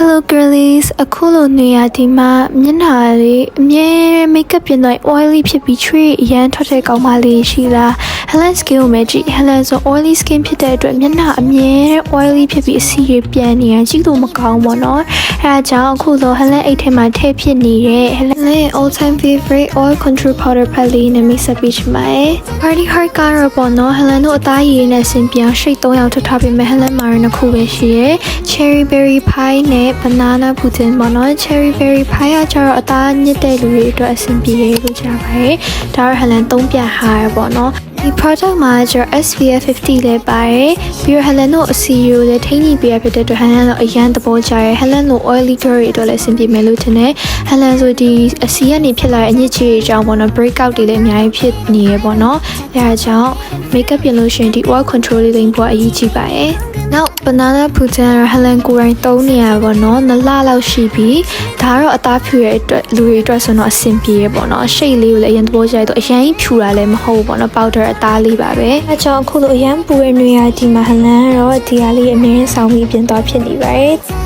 Hello girlies အခုလိုနေရာဒီမှာမျက်နှာလေးအမြဲ makeup ပြင်တော့ oily ဖြစ်ပြီး tree အရန်ထွက်တဲ့ကောင်မလေးရှိလား Helen skin ကိုမဲကြည့် Helen ဆို oily skin ဖြစ်တဲ့အတွက်မျက်နှာအမြဲ oily ဖြစ်ပြီးအဆီတွေပြန်နေရကြည့်လို့မကောင်းပေါ့နော်အဲဒါကြောင့်အခုဆို Helen အိတ်ထဲမှာထည့်ဖြစ်နေတဲ့ Helen ရဲ့ all time favorite oil control powder palette လေးနဲ့မိတ်ဆက်ပေးချင်ပါတယ် Party Heart ကတော့ပေါ့နော် Helen တို့အသားရည်နဲ့ဆင်ပြောင်းရှိတ်၃ယောက်ထပ်ထားပေးမယ် Helen မှာရနှစ်ခုပဲရှိရယ် Cherry Berry Pie နဲ့ Banana Pudding ပေါ့နော် Cherry Berry Pie ကကျတော့အသားညစ်တဲ့လူတွေအတွက်အဆင်ပြေလို့ကြားပါတယ်ဒါတော့ Helen သုံးပြဟာရပေါ့နော် ဒီ product မှာကျတော့ SPF 50လည်းပါတယ်ပြီးတော့ Helen တို့အစီရိုလည်းထိန်းညှိပေးရဖြစ်တဲ့အတွက် Helen တို့အရန်သဘောကျရယ် Helen တို့ oily girl တွေအတွက်လည်းအဆင်ပြေမယ်လို့ထင်တယ် Helen ဆိုဒီအစီကနေဖြစ်လာတဲ့အညစ်အကြေးတွေကြောင့်ပေါ့နော် breakout တွေလည်းအများကြီးဖြစ်နေရပေါ့နော်အဲဒါကြောင့် makeup ပြင်လို့ရှရင်ဒီ oil control လေးလိမ့်ဖို့အရေးကြီးပါတယ်နောက် banana pudding ကတော့ Helen ကိုယ်တိုင်သုံးနေရပါပေါ့နော်နှစ်လလောက်ရှိပြီ ဒါကတော့အသားဖြူရဲ့အတွက်လူတွေအတွက်ဆိုတော့အဆင်ပြေရပေါ့နော် shade လေးကိုလည်းအရင်သဘောကျရတော့အရင်ဖြူတာလည်းမဟုတ်ဘူးပေါ့နော် powder အသားလေးပါပဲအဲကြောင့်အခုလိုအရင်ပူတဲ့နေရာဒီမှာ Helen ကတော့ဒီဟာလေးအမြဲဆောင်ပြီးပြင်သွားဖြစ်နေပါတယ်